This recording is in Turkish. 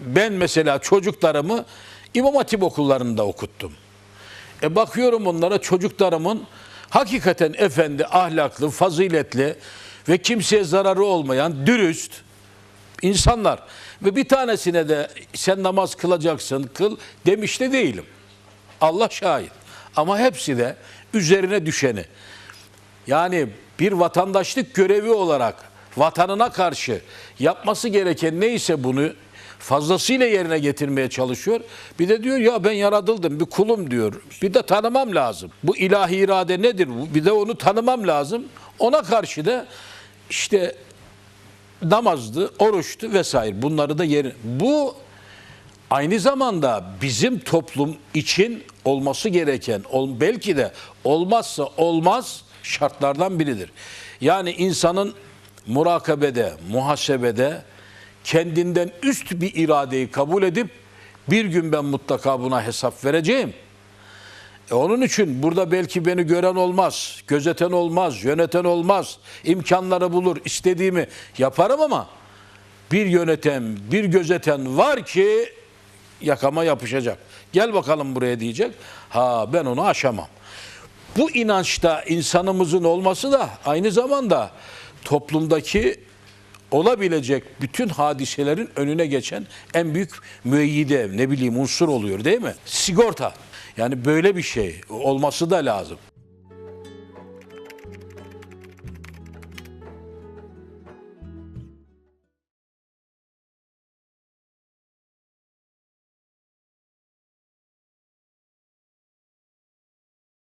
ben mesela çocuklarımı İmam Hatip okullarında okuttum. E bakıyorum onlara çocuklarımın hakikaten efendi, ahlaklı, faziletli ve kimseye zararı olmayan, dürüst insanlar. Ve bir tanesine de sen namaz kılacaksın, kıl demiş de değilim. Allah şahit. Ama hepsi de üzerine düşeni. Yani bir vatandaşlık görevi olarak vatanına karşı yapması gereken neyse bunu fazlasıyla yerine getirmeye çalışıyor. Bir de diyor ya ben yaratıldım bir kulum diyor. Bir de tanımam lazım. Bu ilahi irade nedir? Bir de onu tanımam lazım. Ona karşı da işte namazdı, oruçtu vesaire bunları da yeri. Bu aynı zamanda bizim toplum için olması gereken, belki de olmazsa olmaz şartlardan biridir. Yani insanın murakabede, muhasebede kendinden üst bir iradeyi kabul edip bir gün ben mutlaka buna hesap vereceğim. E onun için burada belki beni gören olmaz, gözeten olmaz, yöneten olmaz, imkanları bulur, istediğimi yaparım ama bir yöneten, bir gözeten var ki yakama yapışacak. Gel bakalım buraya diyecek. Ha ben onu aşamam. Bu inançta insanımızın olması da aynı zamanda toplumdaki olabilecek bütün hadiselerin önüne geçen en büyük müeyyide ne bileyim unsur oluyor değil mi? Sigorta. Yani böyle bir şey olması da lazım.